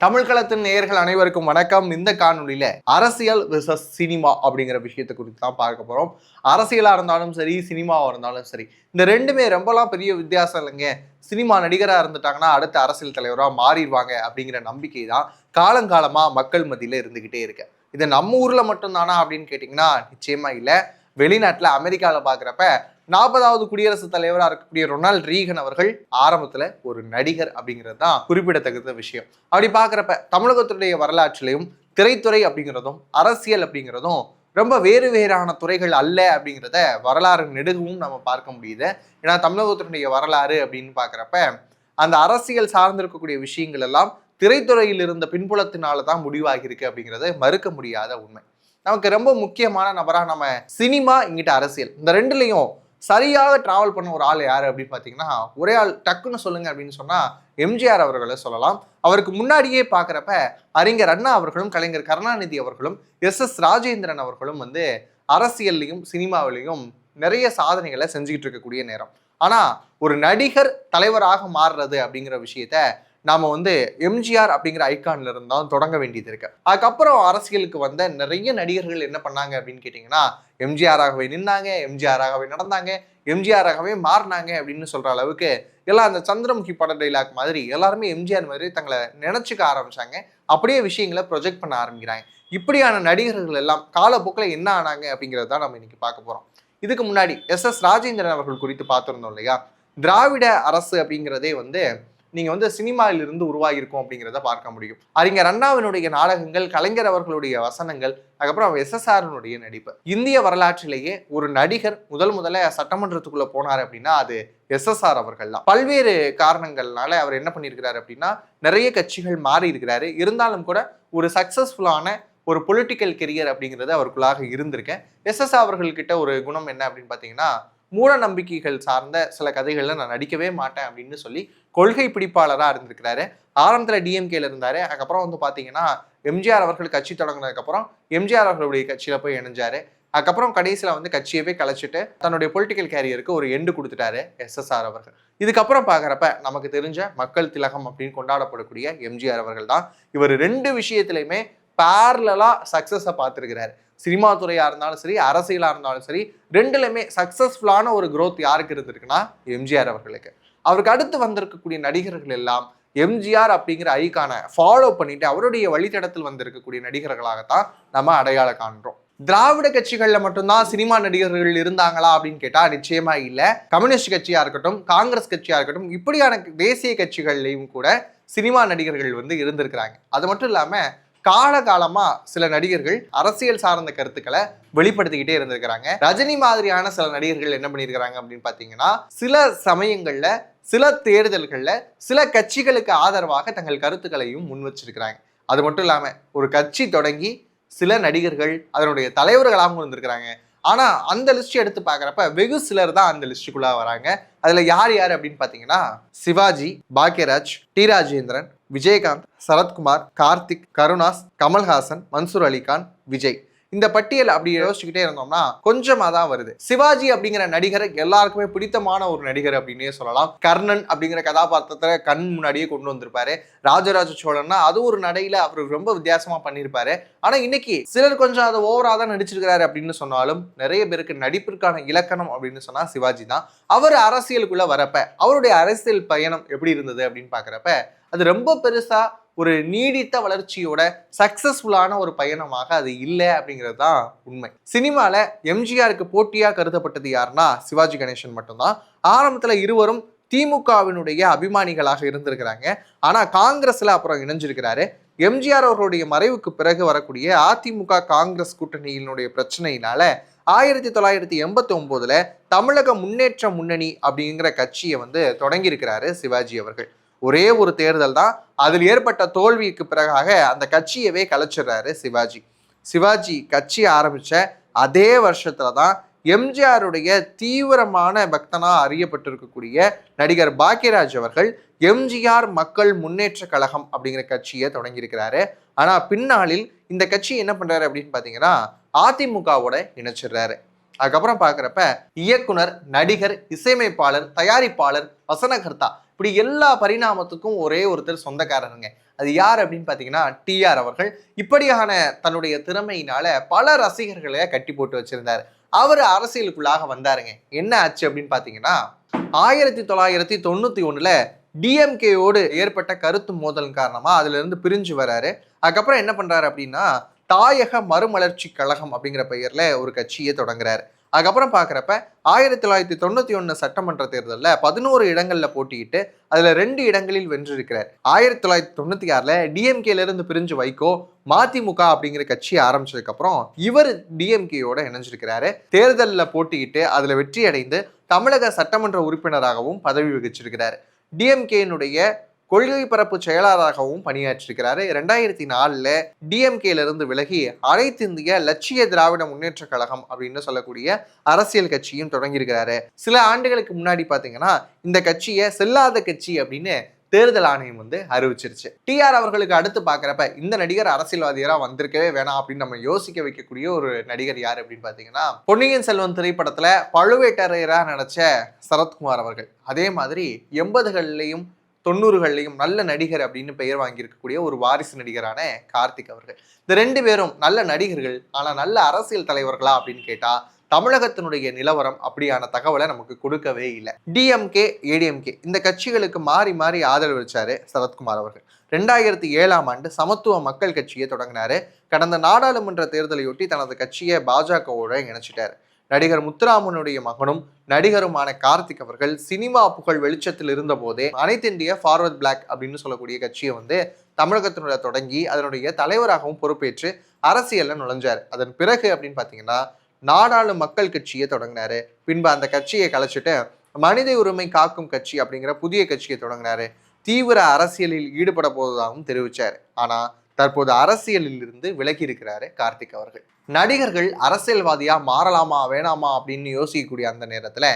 தமிழ்களத்தின் நேயர்கள் அனைவருக்கும் வணக்கம். இந்த காணொலியில அரசியல் விசஸ் சினிமா அப்படிங்கிற விஷயத்தை குறித்து தான் பார்க்க போறோம். அரசியலா இருந்தாலும் சரி சினிமாவா இருந்தாலும் சரி இந்த ரெண்டுமே ரொம்பலாம் பெரிய வித்தியாசம் இல்லைங்க. சினிமா நடிகராக இருந்துட்டாங்கன்னா அடுத்த அரசியல் தலைவராக மாறிடுவாங்க அப்படிங்கிற நம்பிக்கை தான் காலங்காலமாக மக்கள் மத்தியில் இருந்துக்கிட்டே இருக்கு. இது நம்ம ஊரில் மட்டும்தானா அப்படின்னு கேட்டிங்கன்னா நிச்சயமாக இல்லை. வெளிநாட்டில் அமெரிக்காவில் பார்க்குறப்ப நாற்பதாவது குடியரசுத் தலைவராக இருக்கக்கூடிய ரொனால்ட் ரீகன் அவர்கள் ஆரம்பத்தில் ஒரு நடிகர் அப்படிங்கிறது தான் குறிப்பிடத்தகுந்த விஷயம். அப்படி பார்க்குறப்ப தமிழகத்துடைய வரலாற்றிலையும் திரைத்துறை அப்படிங்கிறதும் அரசியல் அப்படிங்கிறதும் ரொம்ப வேறு வேறான துறைகள் அல்ல அப்படிங்கிறத வரலாறு நெடுகவும் நம்ம பார்க்க முடியுது. ஏன்னா தமிழகத்தினுடைய வரலாறு அப்படின்னு பார்க்குறப்ப அந்த அரசியல் சார்ந்திருக்கக்கூடிய விஷயங்கள் எல்லாம் திரைத்துறையில் இருந்த பின்புலத்தினால தான் முடிவாகியிருக்கு அப்படிங்கிறது மறுக்க முடியாத உண்மை. நமக்கு ரொம்ப முக்கியமான நபராக நம்ம சினிமா இங்கிட்ட அரசியல். இந்த ரெண்டுலேயும் சரியாக டிராவல் பண்ண ஒரு ஆள் யார் அப்படின்னு பார்த்தீங்கன்னா ஒரே ஆள் டக்குன்னு சொல்லுங்க அப்படின்னு சொன்னால் எம்ஜிஆர் அவர்களை சொல்லலாம். அவருக்கு முன்னாடியே பார்க்குறப்ப அறிஞர் அண்ணா அவர்களும் கலைஞர் கருணாநிதி அவர்களும் எஸ் எஸ் ராஜேந்திரன் அவர்களும் வந்து அரசியல்லையும் சினிமாவிலையும் நிறைய சாதனைகளை செஞ்சுக்கிட்டு இருக்கக்கூடிய நேரம். ஆனால் ஒரு நடிகர் தலைவராக மாறுறது அப்படிங்கிற விஷயத்த நாம் வந்து எம்ஜிஆர் அப்படிங்கிற ஐக்கான்ல இருந்தாலும் தொடங்க வேண்டியது இருக்கு. அதுக்கப்புறம் அரசியலுக்கு வந்த நிறைய நடிகர்கள் என்ன பண்ணாங்க அப்படின்னு கேட்டிங்கன்னா எம்ஜிஆராகவே நின்னாங்க எம்ஜிஆராகவே நடந்தாங்க எம்ஜிஆராகவே மாறினாங்க அப்படின்னு சொல்கிற அளவுக்கு எல்லாம் அந்த சந்திரமுகி பட டைலாக் மாதிரி எல்லாருமே எம்ஜிஆர் மாதிரி தங்களை நினச்சிக்க ஆரம்பித்தாங்க அப்படியே விஷயங்களை ப்ரொஜெக்ட் பண்ண ஆரம்பிக்கிறாங்க. இப்படியான நடிகர்கள் எல்லாம் காலப்போக்கில் என்ன ஆனாங்க அப்படிங்கிறது தான் நம்ம இன்னைக்கு பார்க்க போகிறோம் இதுக்கு முன்னாடி எஸ் எஸ் ராஜேந்திரன் அவர்கள் குறித்து பார்த்துருந்தோம் இல்லையா? திராவிட அரசு அப்படிங்கிறதே வந்து நீங்கள் வந்து சினிமாவிலிருந்து உருவாகியிருக்கும் அப்படிங்கிறத பார்க்க முடியும். அறிஞர் அண்ணாவினுடைய நாடகங்கள் கலைஞர் அவர்களுடைய வசனங்கள் அதுக்கப்புறம் எஸ்எஸ்ஆர்னுடைய நடிப்பு. இந்திய வரலாற்றிலேயே ஒரு நடிகர் முதல் முதல்ல சட்டமன்றத்துக்குள்ளே போனார் அப்படின்னா அது எஸ்எஸ்ஆர் அவர்கள் தான். பல்வேறு காரணங்கள்னால அவர் என்ன பண்ணியிருக்கிறாரு அப்படின்னா நிறைய கட்சிகள் மாறி இருக்கிறாரு. இருந்தாலும் கூட ஒரு சக்சஸ்ஃபுல்லான ஒரு பொலிட்டிக்கல் கெரியர் அப்படிங்கிறது அவருக்குள்ளாக இருந்திருக்கேன். எஸ்எஸ் அவர்கள்கிட்ட ஒரு குணம் என்ன அப்படின்னு பார்த்தீங்கன்னா மூட நம்பிக்கைகள் சார்ந்த சில கதைகளில் நான் நடிக்கவே மாட்டேன் அப்படின்னு சொல்லி கொள்கை பிடிப்பாளராக இருந்திருக்கிறாரு. ஆரம்பத்தில் டிஎம்கேல இருந்தார். அதுக்கப்புறம் வந்து பார்த்தீங்கன்னா எம்ஜிஆர் அவர்கள் கட்சி தொடங்கினதுக்கப்புறம் எம்ஜிஆர் அவர்களுடைய கட்சியில் போய் இணைஞ்சார். அதுக்கப்புறம் கடைசியில் வந்து கட்சியவே கலைச்சிட்டு தன்னுடைய பொலிட்டிக்கல் கேரியருக்கு ஒரு எண்டு கொடுத்துட்டாரு எஸ்எஸ்ஆர் அவர்கள். இதுக்கப்புறம் பார்க்குறப்ப நமக்கு தெரிஞ்ச மக்கள் திலகம் அப்படின்னு கொண்டாடப்படக்கூடிய எம்ஜிஆர் அவர்கள் தான். இவர் ரெண்டு விஷயத்துலையுமே பேரலாக சக்ஸஸை பார்த்துருக்கிறாரு. சினிமா துறையாக இருந்தாலும் சரி அரசியலாக இருந்தாலும் சரி ரெண்டுலையுமே சக்ஸஸ்ஃபுல்லான ஒரு க்ரோத் யாருக்கு இருந்திருக்குன்னா எம்ஜிஆர் அவர்களுக்கு. அவருக்கு அடுத்து வந்திருக்கக்கூடிய நடிகர்கள் எல்லாம் எம்ஜிஆர் அப்படிங்கிற ஐக்கானை ஃபாலோ பண்ணிட்டு அவருடைய வழித்தடத்தில் வந்திருக்கக்கூடிய நடிகர்களாகத்தான் நம்ம அடையாளம் காண்றோம். திராவிட கட்சிகளில் மட்டும்தான் சினிமா நடிகர்கள் இருந்தாங்களா அப்படின்னு கேட்டால் நிச்சயமா இல்லை. கம்யூனிஸ்ட் கட்சியாக இருக்கட்டும் காங்கிரஸ் கட்சியாக இருக்கட்டும் இப்படியான தேசிய கட்சிகள்லையும் கூட சினிமா நடிகர்கள் வந்து இருந்திருக்கிறாங்க. அது மட்டும் இல்லாமல் காலகாலமா சில நடிகர்கள் அரசியல் சார்ந்த கருத்துக்களை வெளிப்படுத்திக்கிட்டே இருந்திருக்கிறாங்க. ரஜினி மாதிரியான சில நடிகர்கள் என்ன பண்ணியிருக்கிறாங்க அப்படின்னு பார்த்தீங்கன்னா சில சமயங்கள்ல சில தேர்தல்களில் சில கட்சிகளுக்கு ஆதரவாக தங்கள் கருத்துக்களையும் முன் வச்சிருக்கிறாங்க. அது மட்டும் இல்லாமல் ஒரு கட்சி தொடங்கி சில நடிகர்கள் அதனுடைய தலைவர்களாகவும் இருந்திருக்கிறாங்க. ஆனால் அந்த லிஸ்ட் எடுத்து பார்க்குறப்ப வெகு சிலர் தான் அந்த லிஸ்ட்டுக்குள்ளே வராங்க. அதில் யார் யார் அப்படின்னு பார்த்தீங்கன்னா சிவாஜி பாக்யராஜ் டி ராஜேந்திரன் விஜயகாந்த் சரத்குமார் கார்த்திக் கருணாஸ் கமல்ஹாசன் மன்சூர் அலிகான் விஜய். இந்த பட்டியல் அப்படி யோசிச்சுக்கிட்டே இருந்தோம்னா கொஞ்சமாக தான் வருது. சிவாஜி அப்படிங்கிற நடிகர் எல்லாருக்குமே பிடித்தமான ஒரு நடிகர் அப்படின்னே சொல்லலாம். கர்ணன் அப்படிங்கிற கதாபாத்திரத்தை கண் முன்னாடியே கொண்டு வந்திருப்பாரு. ராஜராஜ சோழன்னா அது ஒரு நடையில அவர் ரொம்ப வித்தியாசமா பண்ணியிருப்பாரு. ஆனா இன்னைக்கு சிலர் கொஞ்சம் அதை ஓவரா தான் நடிச்சிருக்கிறாரு அப்படின்னு சொன்னாலும் நிறைய பேருக்கு நடிப்பிற்கான இலக்கணம் அப்படின்னு சொன்னா சிவாஜி தான். அவர் அரசியலுக்குள்ள வரப்ப அவருடைய அரசியல் பயணம் எப்படி இருந்தது அப்படின்னு பாக்குறப்ப அது ரொம்ப பெருசாக ஒரு நீடித்த வளர்ச்சியோட சக்சஸ்ஃபுல்லான ஒரு பயணமாக அது இல்லை அப்படிங்கிறது தான் உண்மை. சினிமாவில் எம்ஜிஆருக்கு போட்டியாக கருதப்பட்டது யாருன்னா சிவாஜி கணேசன் மட்டும்தான். ஆரம்பத்தில் இருவரும் திமுகவினுடைய அபிமானிகளாக இருந்திருக்கிறாங்க. ஆனால் காங்கிரஸில் அப்புறம் இணைஞ்சிருக்கிறாரு. எம்ஜிஆர் அவர்களுடைய மறைவுக்கு பிறகு வரக்கூடிய அதிமுக காங்கிரஸ் கூட்டணியினுடைய பிரச்சனையினால ஆயிரத்தி தொள்ளாயிரத்தி எண்பத்தி ஒன்பதுல தமிழக முன்னேற்ற முன்னணி அப்படிங்கிற கட்சியை வந்து தொடங்கியிருக்கிறாரு சிவாஜி அவர்கள். ஒரே ஒரு தேர்தல் தான். அதில் ஏற்பட்ட தோல்விக்கு பிறகாக அந்த கட்சியவே கலைச்சிடுறாரு சிவாஜி. சிவாஜி கட்சி ஆரம்பிச்ச அதே வருஷத்துல தான் எம்ஜிஆருடைய தீவிரமான பக்தனாக அறியப்பட்டிருக்கக்கூடிய நடிகர் பாக்யராஜ் அவர்கள் எம்ஜிஆர் மக்கள் முன்னேற்ற கழகம் அப்படிங்கிற கட்சியை தொடங்கியிருக்கிறாரு. ஆனால் பின்னாளில் இந்த கட்சி என்ன பண்ணுறாரு அப்படின்னு பார்த்தீங்கன்னா அதிமுகவோட இணைச்சிடுறாரு. அதுக்கப்புறம் பார்க்குறப்ப இயக்குனர் நடிகர் இசையமைப்பாளர் தயாரிப்பாளர் வசனகர்த்தா இப்படி எல்லா பரிணாமத்துக்கும் ஒரே ஒருத்தர் சொந்தக்காரருங்க. அது யார் அப்படின்னு பார்த்தீங்கன்னா டிஆர் அவர்கள். இப்படியான தன்னுடைய திறமையினால பல ரசிகர்களை கட்டி போட்டு வச்சிருந்தார். அவர் அரசியலுக்குள்ளாக வந்தாருங்க. என்ன ஆச்சு அப்படின்னு பார்த்தீங்கன்னா ஆயிரத்தி தொள்ளாயிரத்தி தொண்ணூத்தி ஒண்ணுல டிஎம்கேயோடு ஏற்பட்ட கருத்து மோதல் காரணமா அதுல இருந்து பிரிஞ்சு வராரு. அதுக்கப்புறம் என்ன பண்றாரு அப்படின்னா தாயக மறுமலர்ச்சி கழகம் அப்படிங்கிற பெயரில் ஒரு கட்சியை தொடங்குறாரு. அதுக்கப்புறம் பார்க்குறப்ப ஆயிரத்தி தொள்ளாயிரத்தி தொண்ணூற்றி ஒன்று சட்டமன்ற தேர்தலில் பதினோரு இடங்களில் போட்டியிட்டு அதில் ரெண்டு இடங்களில் வென்றிருக்கிறார். ஆயிரத்தி தொள்ளாயிரத்தி தொண்ணூற்றி ஆறில் டிஎம்கேலேருந்து பிரிஞ்சு வைகோ மதிமுக அப்படிங்கிற கட்சியை ஆரம்பிச்சதுக்கப்புறம் இவர் டிஎம்கேயோட இணைஞ்சிருக்கிறாரு. தேர்தலில் போட்டியிட்டு அதில் வெற்றி அடைந்து தமிழக சட்டமன்ற உறுப்பினராகவும் பதவி வகிச்சிருக்கிறார். டிஎம்கேனுடைய கொள்கை பரப்பு செயலாளராகவும் பணியாற்றிருக்கிறாரு. ரெண்டாயிரத்தி நாலில் டிஎம்கேல இருந்து விலகி அனைத்து இந்திய லட்சிய திராவிட முன்னேற்ற கழகம் அப்படின்னு சொல்லக்கூடிய அரசியல் கட்சியும் தொடங்கியிருக்கிறாரு. சில ஆண்டுகளுக்கு முன்னாடி பாத்தீங்கன்னா இந்த கட்சியை செல்லாத கட்சி அப்படின்னு தேர்தல் ஆணையம் வந்து அறிவிச்சிருச்சு. டிஆர் அவர்களுக்கு அடுத்து பார்க்குறப்ப இந்த நடிகர் அரசியல்வாதியராக வந்திருக்கவே வேணாம் அப்படின்னு நம்ம யோசிக்க வைக்கக்கூடிய ஒரு நடிகர் யார் அப்படின்னு பார்த்தீங்கன்னா பொன்னியின் செல்வன் திரைப்படத்தில் பழுவேட்டரையராக நடிச்ச சரத்குமார் அவர்கள். அதே மாதிரி எண்பதுகள்லையும் தொண்ணூறுகள்லையும் நல்ல நடிகர் அப்படின்னு பெயர் வாங்கியிருக்கக்கூடிய ஒரு வாரிசு நடிகரான கார்த்திக் அவர்கள். இந்த ரெண்டு பேரும் நல்ல நடிகர்கள் ஆனால் நல்ல அரசியல் தலைவர்களா அப்படின்னு கேட்டால் தமிழகத்தினுடைய நிலவரம் அப்படியான தகவலை நமக்கு கொடுக்கவே இல்லை. டிஎம்கே ஏடிஎம்கே இந்த கட்சிகளுக்கு மாறி மாறி ஆதரவு வச்சாரு சரத்குமார் அவர்கள். ரெண்டாயிரத்தி ஏழாம் ஆண்டு சமத்துவ மக்கள் கட்சியை தொடங்கினாரு. கடந்த நாடாளுமன்ற தேர்தலையொட்டி தனது கட்சியை பாஜகவோட இணைச்சிட்டாரு. நடிகர் முத்துராமனுடைய மகனும் நடிகருமான கார்த்திக் அவர்கள் சினிமா புகழ் வெளிச்சத்தில் இருந்த போதே அனைத்து இந்திய ஃபார்வர்ட் பிளாக் அப்படின்னு சொல்லக்கூடிய கட்சியை வந்து தமிழகத்தினுடைய தொடங்கி அதனுடைய தலைவராகவும் பொறுப்பேற்று அரசியல்ல நுழைஞ்சார். அதன் பிறகு அப்படின்னு பார்த்தீங்கன்னா நாடாளு மக்கள் கட்சியை தொடங்கினாரு. பின்பு அந்த கட்சியை கலைச்சிட்டு மனித உரிமை காக்கும் கட்சி அப்படிங்கிற புதிய கட்சியை தொடங்கினாரு. தீவிர அரசியலில் ஈடுபட போவதாகவும் தெரிவிச்சார். ஆனா தற்போது அரசியலில் இருந்து விலகி இருக்கிறாரு கார்த்திக் அவர்கள். நடிகர்கள் அரசியல்வாதியா மாறலாமா வேணாமா அப்படின்னு யோசிக்கக்கூடிய அந்த நேரத்துல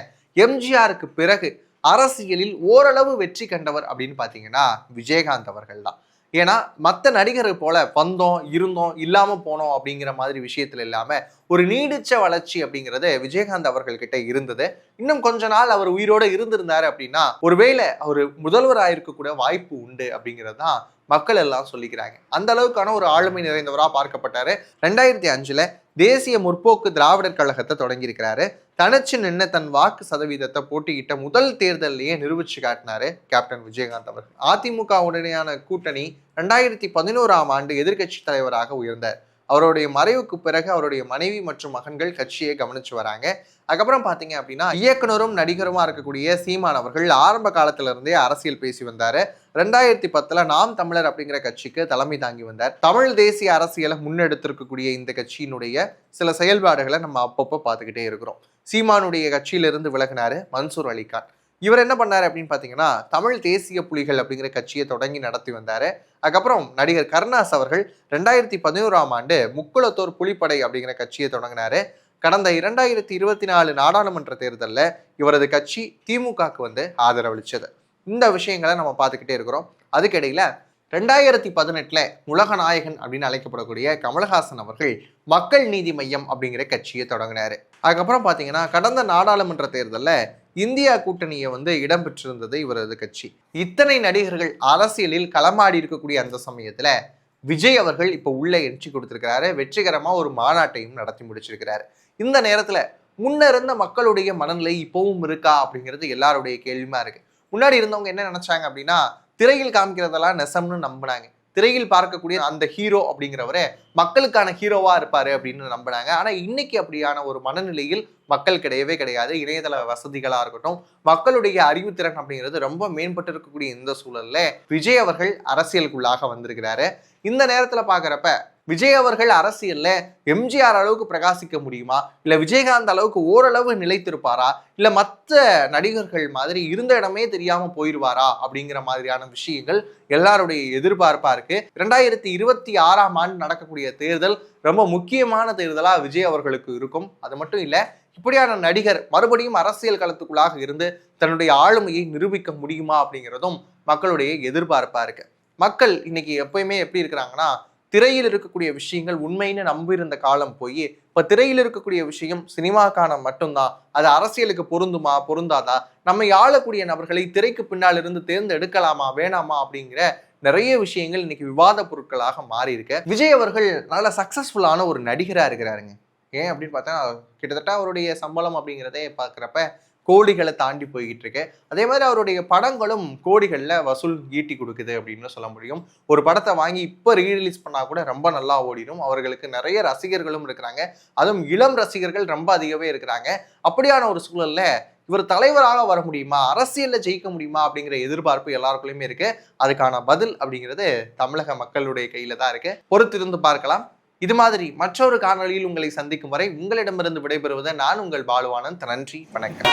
எம்ஜிஆருக்கு பிறகு அரசியலில் ஓரளவு வெற்றி கண்டவர் அப்படின்னு பார்த்தீங்கன்னா விஜயகாந்த் அவர்கள் தான். ஏன்னா மற்ற நடிகரை போல வந்தோம் இருந்தோம் இல்லாமல் போனோம் அப்படிங்கிற மாதிரி விஷயத்தில் இல்லாமல் ஒரு நீடிச்ச வளர்ச்சி அப்படிங்கிறது விஜயகாந்த் அவர்கள்கிட்ட இருந்தது. இன்னும் கொஞ்ச நாள் அவர் உயிரோட இருந்திருந்தாரு அப்படின்னா ஒருவேளை அவர் முதல்வர் ஆயிருக்க கூட வாய்ப்பு உண்டு அப்படிங்கிறது தான் மக்கள் எல்லாம் சொல்லிக்கிறாங்க. அந்த அளவுக்கான ஒரு ஆளுமை நிறைந்தவராக பார்க்கப்பட்டாரு. ரெண்டாயிரத்தி அஞ்சில் தேசிய முற்போக்கு திராவிடர் கழகத்தை தொடங்கியிருக்கிறாரு. தனிச்சு நின்று தன் வாக்கு சதவீதத்தை போட்டியிட்ட முதல் தேர்தலையே நிரூபிச்சு காட்டினாரு கேப்டன் விஜயகாந்த் அவர்கள். அதிமுக உடனேயான கூட்டணி ரெண்டாயிரத்தி பதினோராம் ஆண்டு எதிர்க்கட்சி தலைவராக உயர்ந்தார். அவருடைய மறைவுக்கு பிறகு அவருடைய மனைவி மற்றும் மகன்கள் கட்சியை கவனிச்சு வராங்க. அதுக்கப்புறம் பார்த்தீங்க அப்படின்னா இயக்குனரும் நடிகருமா இருக்கக்கூடிய சீமான் அவர்கள் ஆரம்ப காலத்திலிருந்தே அரசியல் பேசி வந்தார். ரெண்டாயிரத்தி பத்தில் நாம் தமிழர் அப்படிங்கிற கட்சிக்கு தலைமை தாங்கி வந்தார். தமிழ் தேசிய அரசியலை முன்னெடுத்திருக்கக்கூடிய இந்த கட்சியினுடைய சில செயல்பாடுகளை நம்ம அப்பப்போ பார்த்துக்கிட்டே இருக்கிறோம். சீமானுடைய கட்சியிலிருந்து விலகினார் மன்சூர் அலிகான். இவர் என்ன பண்ணாரு அப்படின்னு பார்த்தீங்கன்னா தமிழ் தேசிய புலிகள் அப்படிங்கிற கட்சியை தொடங்கி நடத்தி வந்தார். அதுக்கப்புறம் நடிகர் கருணாஸ் அவர்கள் ரெண்டாயிரத்தி பதினோராம் ஆண்டு முக்குளத்தோர் புலிப்படை அப்படிங்கிற கட்சியை தொடங்கினார். கடந்த இரண்டாயிரத்தி இருபத்தி நாலு நாடாளுமன்ற தேர்தலில் இவரது கட்சி திமுகவுக்கு வந்து ஆதரவளித்தது இந்த விஷயங்களை நம்ம பார்த்துக்கிட்டே இருக்கிறோம். அதுக்கிடையில் ரெண்டாயிரத்தி பதினெட்டில் உலக நாயகன் அப்படின்னு அழைக்கப்படக்கூடிய கமல்ஹாசன் அவர்கள் மக்கள் நீதி மையம் அப்படிங்கிற கட்சியை தொடங்கினாரு. அதுக்கப்புறம் பார்த்தீங்கன்னா கடந்த நாடாளுமன்ற தேர்தலில் இந்தியா கூட்டணியை வந்து இடம்பெற்றிருந்தது இவரது கட்சி. இத்தனை நடிகர்கள் அரசியலில் களமாடி இருக்கக்கூடிய அந்த சமயத்துல விஜய் அவர்கள் இப்போ உள்ளே என்ட்ரி கொடுத்துருக்கிறாரு. வெற்றிகரமாக ஒரு மாநாட்டையும் நடத்தி முடிச்சிருக்கிறாரு. இந்த நேரத்தில் முன்ன இருந்த மக்களுடைய மனநிலை இப்போவும் இருக்கா அப்படிங்கிறது எல்லாருடைய கேள்வியுமா இருக்கு. முன்னாடி இருந்தவங்க என்ன நினைச்சாங்க அப்படின்னா திரையில் காமிக்கிறதெல்லாம் நெசம்னு நம்பினாங்க. திரையில் பார்க்கக்கூடிய அந்த ஹீரோ அப்படிங்கிறவரே மக்களுக்கான ஹீரோவா இருப்பாரு அப்படின்னு நம்பினாங்க. ஆனா இன்னைக்கு அப்படியான ஒரு மனநிலையில் மக்கள் கிடையவே கிடையாது. இணையதள வசதிகளாக இருக்கட்டும் மக்களுடைய அறிவுத்திறன் அப்படிங்கிறது ரொம்ப மேம்பட்டு இருக்கக்கூடிய இந்த சூழலில் விஜய் அவர்கள் அரசியலுக்குள்ளாக வந்திருக்கிறாரு. இந்த நேரத்தில் பார்க்குறப்ப விஜய் அவர்கள் அரசியலில் எம்ஜிஆர் அளவுக்கு பிரகாசிக்க முடியுமா? இல்லை விஜயகாந்த் அளவுக்கு ஓரளவு நிலைத்திருப்பாரா? இல்லை மற்ற நடிகர்கள் மாதிரி இருந்த இடமே தெரியாமல் போயிடுவாரா அப்படிங்கிற மாதிரியான விஷயங்கள் எல்லாருடைய எதிர்பார்ப்பாக இருக்குது ரெண்டாயிரத்தி இருபத்தி ஆறாம் ஆண்டு நடக்கக்கூடிய தேர்தல் ரொம்ப முக்கியமான தேர்தலாக விஜய் அவர்களுக்கு இருக்கும். அது மட்டும் இல்லை இப்படியான நடிகர் மறுபடியும் அரசியல் களத்துக்குள்ளாக இருந்து தன்னுடைய ஆளுமையை நிரூபிக்க முடியுமா அப்படிங்கிறதும் மக்களுடைய எதிர்பார்ப்பாக இருக்கு. மக்கள் இன்னைக்கு எப்பயுமே எப்படி இருக்கிறாங்கன்னா திரையில் இருக்கக்கூடிய விஷயங்கள் உண்மைன்னு நம்பியிருந்த காலம் போய் இப்போ திரையில் இருக்கக்கூடிய விஷயம் சினிமாக்கான மட்டும்தான். அது அரசியலுக்கு பொருந்துமா பொருந்தாதா? நம்ம ஆளக்கூடிய நபர்களை திரைக்கு பின்னால் இருந்து தேர்ந்தெடுக்கலாமா வேணாமா அப்படிங்கிற நிறைய விஷயங்கள் இன்னைக்கு விவாத பொருட்களாக மாறி இருக்கு விஜய் அவர்கள் நல்ல சக்சஸ்ஃபுல்லான ஒரு நடிகராக இருக்கிறாருங்க. ஏன் அப்படின்னு பார்த்தா கிட்டத்தட்ட அவருடைய சம்பளம் அப்படிங்கிறதே பார்க்குறப்ப கோடிகளை தாண்டி போய்கிட்டு இருக்கு அதே மாதிரி அவருடைய படங்களும் கோடிகளில் வசூல் ஈட்டி கொடுக்குது அப்படின்னு சொல்ல முடியும். ஒரு படத்தை வாங்கி இப்போ ரீரிலீஸ் பண்ணால் கூட ரொம்ப நல்லா ஓடிடும். அவர்களுக்கு நிறைய ரசிகர்களும் இருக்கிறாங்க. அதுவும் இளம் ரசிகர்கள் ரொம்ப அதிகமே இருக்கிறாங்க. அப்படியான ஒரு சூழல்ல இவர் தலைவராக வர முடியுமா? அரசியலில் ஜெயிக்க முடியுமா? அப்படிங்கிற எதிர்பார்ப்பு எல்லாருக்குள்ளேயுமே இருக்குது அதுக்கான பதில் அப்படிங்கிறது தமிழக மக்களுடைய கையில் தான் இருக்குது பொறுத்திருந்து பார்க்கலாம். இது மாதிரி மற்றொரு காணொளியில் உங்களை சந்திக்கும் வரை உங்களிடமிருந்து விடைபெறுவதை நான் உங்கள் பாலுவானந்த். நன்றி வணக்கம்.